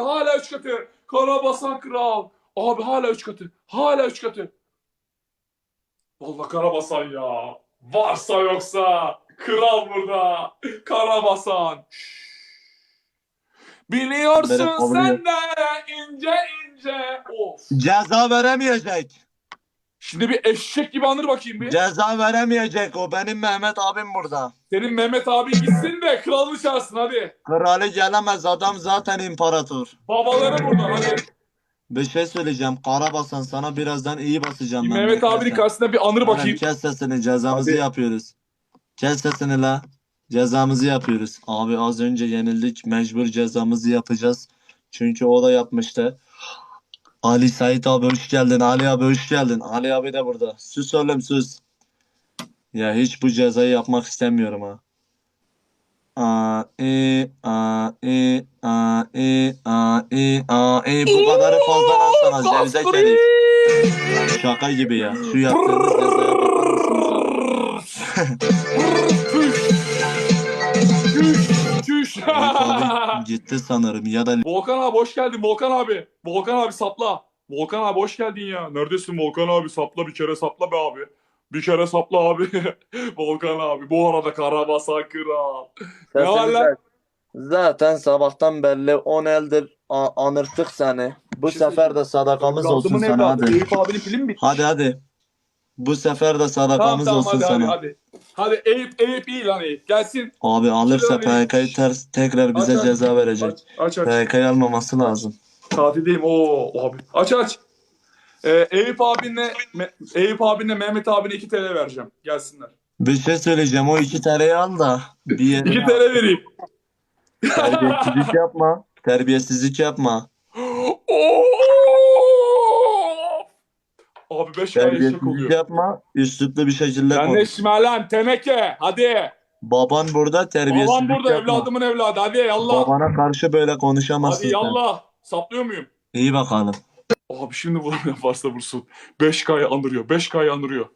Hala üç katı. Karabasan kral. Abi hala üç katı. Hala üç katı. Vallahi Karabasan ya. Varsa yoksa. Kral burada. Karabasan. Şşş. Biliyorsun sen de ince ince. Of. Ceza veremeyecek. Şimdi bir eşek gibi anır bakayım bir. Ceza veremeyecek o. Benim Mehmet abim burada. Senin Mehmet abi gitsin de kralını çağırsın hadi. Kralı gelemez adam zaten imparator. Babaları burada hadi. Bir şey söyleyeceğim. Karabasan sana birazdan iyi basacağım Bir ben. Mehmet abinin Beklersen. karşısında bir anır Oğlum bakayım. Kes sesini cezamızı Hadi. yapıyoruz. Kes sesini la. Cezamızı yapıyoruz. Abi az önce yenildik. Mecbur cezamızı yapacağız. Çünkü o da yapmıştı. Ali Sait abi hoş geldin. Ali abi hoş geldin. Ali abi de burada. Sus oğlum sus. Ya hiç bu cezayı yapmak istemiyorum ha. A e a e a e a e a e bu kadarı fazla lan sana Zevzek. Şaka gibi ya. Şu yaptığımız cezaya abi gitti sanırım ya da Volkan abi hoş geldin Volkan abi. Volkan abi sapla. Volkan abi hoş geldin ya. Neredesin Volkan abi sapla bir kere sapla be abi. Bir kere sapla abi. Volkan abi. Bu arada Karabasan Kral. Ne var lan? Zaten sabahtan belli 10 eldir anırttık seni. Bu şey sefer de sadakamız olsun sana hadi. Eyüp abinin film mi bitti? Hadi hadi. Bu sefer de sadakamız tamam olsun hadi, hadi sana. hadi. Hadi Eyüp Eyüp iyi lan Eyüp. Gelsin. Abi alırsa PK'yı ters tekrar bize Aç, aç. ceza verecek. Aç aç. aç. PK'yı almaması lazım. Tatildeyim. Oo abi. Aç aç. Ee, Eyüp abinle Me- Eyüp abinle Mehmet abine 2 TL vereceğim. Gelsinler. Bir şey söyleyeceğim. O iki TL'yi al da bir 2 yerine TL vereyim. terbiyesizlik yapma. Terbiyesizlik yapma. Oo! Abi 5 kere eşek Terbiyesizlik oluyor. yapma. Üstluplu bir şekilde Sen konuş. ne şimalen teneke. Hadi. Baban burada terbiyesizlik Babam burada yapma. evladımın evladı. Hadi yallah. Babana karşı böyle konuşamazsın Hadi sen. yallah. Saplıyor muyum? İyi bakalım. Abi şimdi vuran yaparsa vursun. 5K'yı andırıyor. 5K'yı andırıyor.